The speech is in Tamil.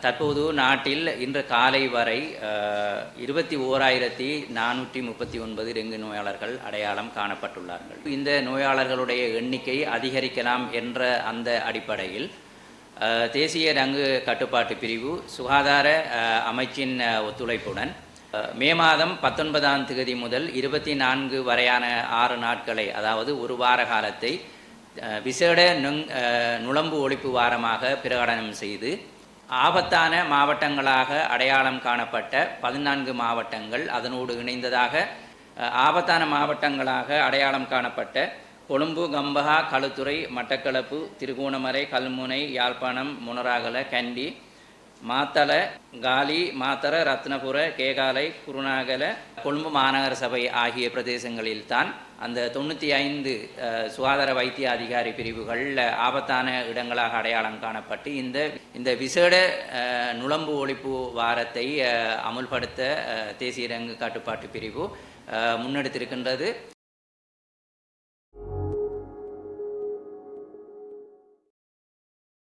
தற்போது நாட்டில் இன்று காலை வரை இருபத்தி ஓராயிரத்தி நானூற்றி முப்பத்தி ஒன்பது டெங்கு நோயாளர்கள் அடையாளம் காணப்பட்டுள்ளார்கள். இந்த நோயாளர்களுடைய எண்ணிக்கை அதிகரிக்கலாம் என்ற அந்த அடிப்படையில் தேசிய டங்கு கட்டுப்பாட்டு பிரிவு சுகாதார அமைச்சின் ஒத்துழைப்புடன் மே மாதம் பத்தொன்பதாம் தேதி முதல் இருபத்தி நான்கு வரையான ஆறு நாட்களை அதாவது ஒரு வார காலத்தை விசேட நுங் ஒழிப்பு வாரமாக பிரகடனம் செய்து ஆபத்தான மாவட்டங்களாக அடையாளம் காணப்பட்ட பதினான்கு மாவட்டங்கள். அதனோடு இணைந்ததாக ஆபத்தான மாவட்டங்களாக அடையாளம் காணப்பட்ட கொழும்பு கம்பஹா களுத்துறை மட்டக்களப்பு திருகோணமலை கல்முனை யாழ்ப்பாணம் முனராகல கண்டி மாத்தள காலி மாத்தர ரத்னபுர கேகாலை குருநாகல கொழும்பு மாநகர சபை ஆகிய பிரதேசங்களில்தான் அந்த தொண்ணூற்றி ஐந்து சுகாதார வைத்திய அதிகாரி பிரிவுகளில் ஆபத்தான இடங்களாக அடையாளம் காணப்பட்டு இந்த இந்த விசேட நுழம்பு ஒழிப்பு வாரத்தை அமுல்படுத்த தேசிய ரங்கு கட்டுப்பாட்டு பிரிவு முன்னெடுத்திருக்கின்றது.